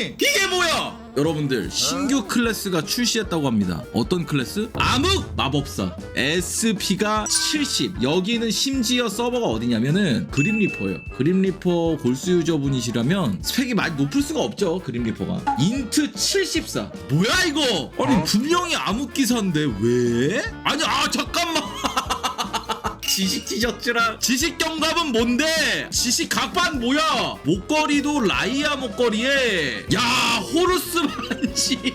이게 뭐야? 여러분들 신규 클래스가 출시했다고 합니다. 어떤 클래스? 암흑 마법사 SP가 70. 여기는 심지어 서버가 어디냐면은 그림리퍼예요. 그림리퍼 골수 유저분이시라면 스펙이 많이 높을 수가 없죠. 그림리퍼가. 인트 74. 뭐야 이거? 아니 분명히 암흑 기사인데 왜? 아니 아 잠깐만. 지식 티셔츠랑 지식 경갑은 뭔데? 지식 갑판 뭐야? 목걸이도 라이아 목걸이에 야 호루스 반지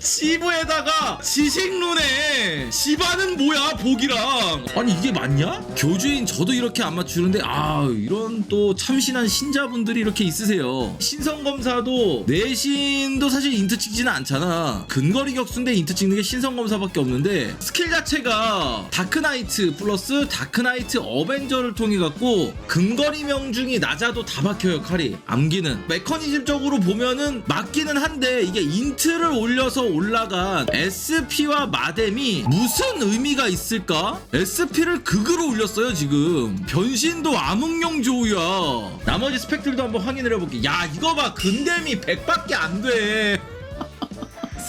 시브에다가 지식룬에 시바는 뭐야 복이랑. 아니 이게 맞냐? 교주인 저도 이렇게 안 맞추는데 아 이런 또 참신한 신자분들이 이렇게 있으세요. 신성검사도 내신도 사실 인트 찍지는 않잖아. 근거리 격수인데 인트 찍는 게 신성검사밖에 없는데 스킬 자체가 다크나이트 플러스 다크나이트 어벤져를 통해 갖고 근거리 명중이 낮아도 다 박혀요 칼이. 암기는. 메커니즘적으로 보면은 맞기는 한데 이게 인트를 올려서 올라간 SP와 마뎀이 무슨 의미가 있을까? SP를 극으로 올렸어요 지금 변신도 암흑용 조우야 나머지 스펙들도 한번 확인을 해볼게 야 이거 봐 근댐이 100밖에 안돼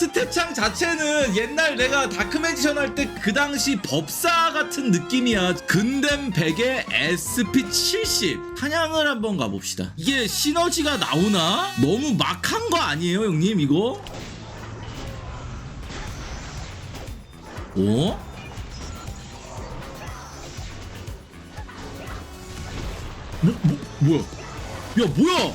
스텝창 자체는 옛날 내가 다크맨지션 할 때 그 당시 법사 같은 느낌이야. 근댐 100에 SP 70. 사냥을 한번 가봅시다. 이게 시너지가 나오나? 너무 막한 거 아니에요, 형님, 이거? 어? 뭐, 뭐, 뭐야? 야, 뭐야?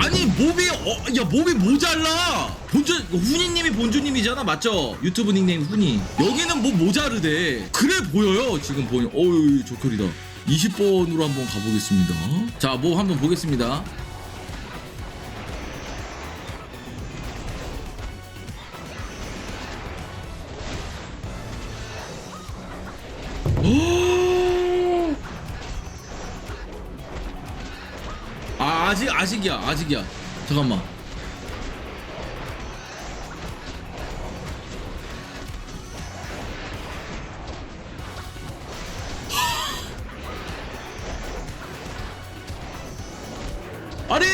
아니 몹이 어, 야 몹이 모자라. 본주 훈이님이 본주님이잖아 맞죠? 유튜브 닉네임 훈이. 여기는 뭐 모자르대. 그래 보여요 지금 보니. 어유 조컬이다. 20번으로 한번 가보겠습니다. 자 뭐 한번 보겠습니다 오! 아 아직 아직이야 아직이야 잠깐만 아니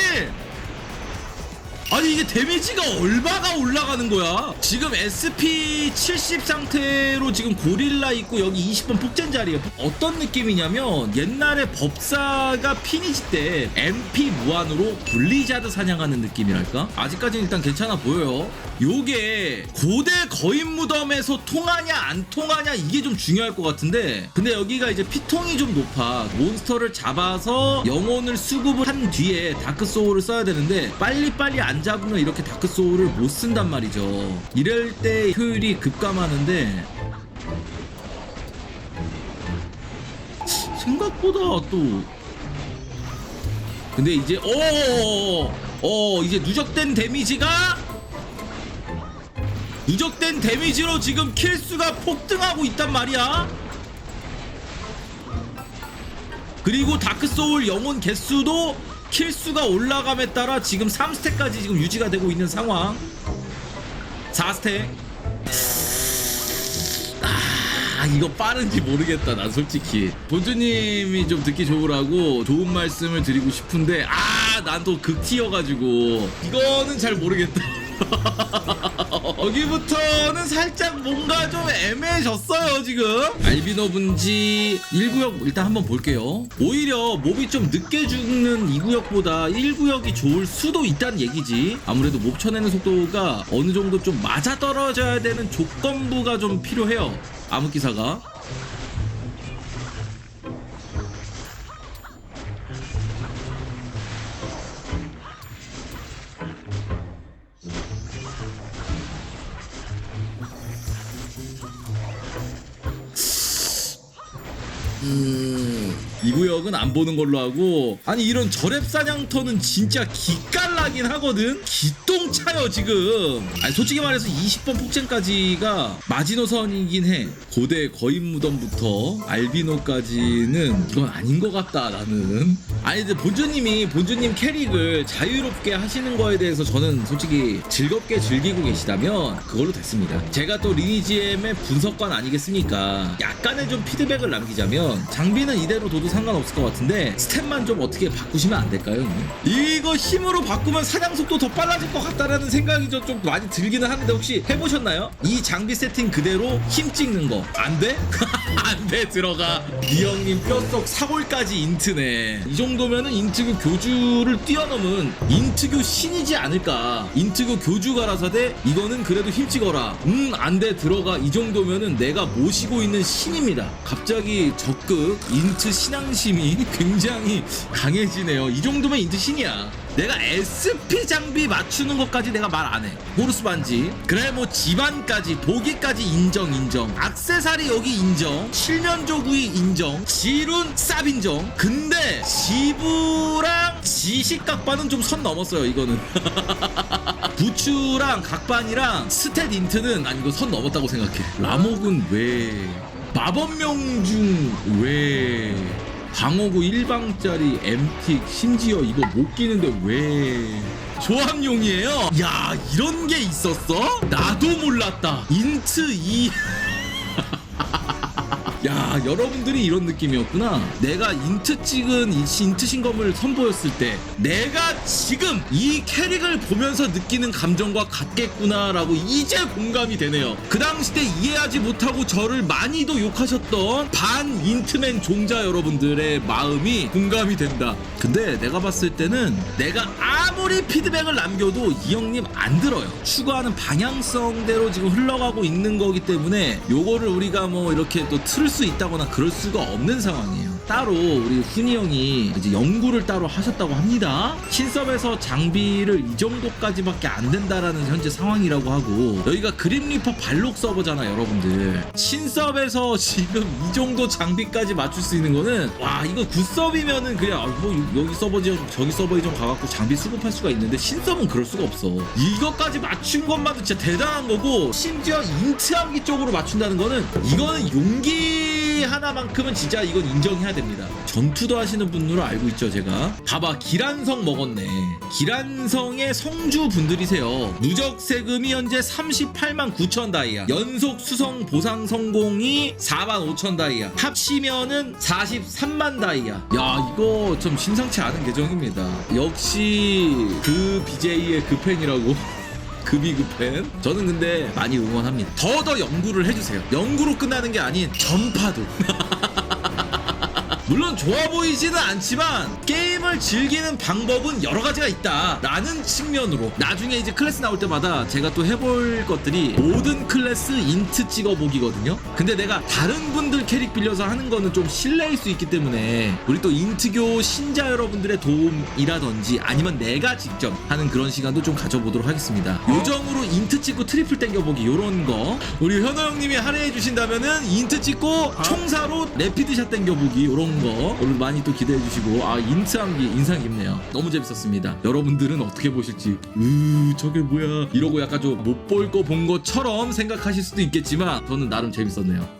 아니 이게 데미지가 얼마가 올라가는 거야? 지금 SP 70 상태로 지금 고릴라 있고 여기 20번 폭젠 자리에 어떤 느낌이냐면 옛날에 법사가 피니지 때 MP 무한으로 블리자드 사냥하는 느낌이랄까? 아직까지는 일단 괜찮아 보여요. 요게 고대 거인 무덤에서 통하냐 안 통하냐 이게 좀 중요할 것 같은데 근데 여기가 이제 피통이 좀 높아 몬스터를 잡아서 영혼을 수급을 한 뒤에 다크 소울을 써야 되는데 빨리빨리 안 잡으면 이렇게 다크 소울을 못 쓴단 말이죠 이럴 때 효율이 급감하는데 생각보다 또 근데 이제 어, 어 이제 누적된 데미지가 누적된 데미지로 지금 킬수가 폭등하고 있단 말이야. 그리고 다크소울 영혼 개수도 킬수가 올라감에 따라 지금 3스택까지 지금 유지가 되고 있는 상황. 4스택. 아 이거 빠른지 모르겠다 난 솔직히 본주님이 좀 듣기 좋으라고 좋은 말씀을 드리고 싶은데 아 난 또 극티여가지고 이거는 잘 모르겠다 여기부터는 살짝 뭔가 좀 애매해졌어요 지금. 알비노 분지 1구역 일단 한번 볼게요. 오히려 몹이 좀 늦게 죽는 2구역보다 1구역이 좋을 수도 있다는 얘기지. 아무래도 몹 쳐내는 속도가 어느 정도 좀 맞아떨어져야 되는 조건부가 좀 필요해요. 암흑기사가 이 구역은 안 보는 걸로 하고. 아니 이런 저랩 사냥터는 진짜 기깔나긴 하거든? 기똥 차요 지금. 아니 솔직히 말해서 20번 폭젠까지가 마지노선이긴 해. 고대 거인 무덤부터 알비노까지는 이건 아닌 것 같다 나는 아니 근데 본주님이 본주님 캐릭을 자유롭게 하시는 거에 대해서 저는 솔직히 즐겁게 즐기고 계시다면 그걸로 됐습니다. 제가 또 리니지엠의 분석관 아니겠습니까? 약간의 좀 피드백을 남기자면 장비는 이대로 둬도 상관없을 것 같은데 스탯만 좀 어떻게 바꾸시면 안 될까요? 이거 힘으로 바꾸면 사냥 속도 더 빨라질 것 같다라는 생각이 좀, 좀 많이 들기는 하는데 혹시 해보셨나요? 이 장비 세팅 그대로 힘 찍는 거 안 돼? 안 돼 들어가 이 형님 뼛속 사골까지 인트네 이 정도 면은 인트교 교주를 뛰어넘은 인트교 신이지 않을까. 인트교 교주가라사대 이거는 그래도 힘 찍어라. 음 안 돼 들어가. 이 정도면은 내가 모시고 있는 신입니다. 갑자기 적극 인트 신앙심이 굉장히 강해지네요. 이 정도면 인트 신이야 내가 SP 장비 맞추는 것까지 내가 말 안 해. 호르스 반지. 그래 뭐 집안까지 보기까지 인정 인정. 악세사리 여기 인정. 칠면조 구이 인정. 지룬 쌉 인정. 근데 지부랑 지식 각반은 좀 선 넘었어요 이거는. 부추랑 각반이랑 스탯 인트는 난 이거 선 넘었다고 생각해. 라목은 왜? 마법명 중 왜? 방어구 1방짜리 엠틱 심지어 이거 못 끼는데 왜 조합용이에요? 야 이런 게 있었어? 나도 몰랐다 인트 2 야 여러분들이 이런 느낌이었구나. 내가 인트 찍은 이 인트 신검을 선보였을 때 내가 지금 이 캐릭을 보면서 느끼는 감정과 같겠구나 라고 이제 공감이 되네요. 그 당시 때 이해하지 못하고 저를 많이도 욕하셨던 반 인트맨 종자 여러분들의 마음이 공감이 된다. 근데 내가 봤을 때는 내가 아무리 피드백을 남겨도 이 형님 안 들어요. 추구하는 방향성대로 지금 흘러가고 있는 거기 때문에 요거를 우리가 뭐 이렇게 또 틀을 수 있다거나 그럴 수가 없는 상황이에요 따로 우리 훈이 형이 이제 연구를 따로 하셨다고 합니다. 신섭에서 장비를 이 정도까지밖에 안 된다라는 현재 상황이라고 하고 여기가 그림리퍼 발록 서버잖아 여러분들. 신섭에서 지금 이 정도 장비까지 맞출 수 있는 거는 와 이거 굿섭이면은 그냥 아, 뭐 여기 서버 지역 저기 서버 좀 가갖고 장비 수급할 수가 있는데 신섭은 그럴 수가 없어. 이것까지 맞춘 것만도 진짜 대단한 거고 심지어 인트하기 쪽으로 맞춘다는 거는 이거는 용기 하나만큼은 진짜 이건 인정해야 됩니다. 전투도 하시는 분으로 알고 있죠 제가. 봐봐 기란성 먹었네. 기란성의 성주 분들이세요. 누적 세금이 현재 38만 9천 다이아. 연속 수성 보상 성공이 4만 5천 다이아. 합치면은 43만 다이아. 야 이거 좀 심상치 않은 계정입니다. 역시 그 BJ의 그 팬이라고 급이 급팬 저는 근데 많이 응원합니다. 더더 연구를 해주세요. 연구로 끝나는 게 아닌 전파도 물론 좋아 보이지는 않지만 게임을 즐기는 방법은 여러 가지가 있다. 라는 측면으로. 나중에 이제 클래스 나올 때마다 제가 또 해볼 것들이 모든 클래스 인트 찍어보기거든요. 근데 내가 다른 분들 캐릭 빌려서 하는 거는 좀 실례일 수 있기 때문에 우리 또 인트교 신자 여러분들의 도움이라든지 아니면 내가 직접 하는 그런 시간도 좀 가져보도록 하겠습니다. 요정으로 인트 찍고 트리플 땡겨보기 요런 거. 우리 현호 형님이 할애해 주신다면은 인트 찍고 총사로 레피드샷 땡겨보기 요런 거 오늘 많이 또 기대해 주시고 아게 인상 깊네요. 너무 재밌었습니다. 여러분들은 어떻게 보실지. 으 저게 뭐야. 이러고 약간 좀 못 볼 거 본 것처럼 생각하실 수도 있겠지만 저는 나름 재밌었네요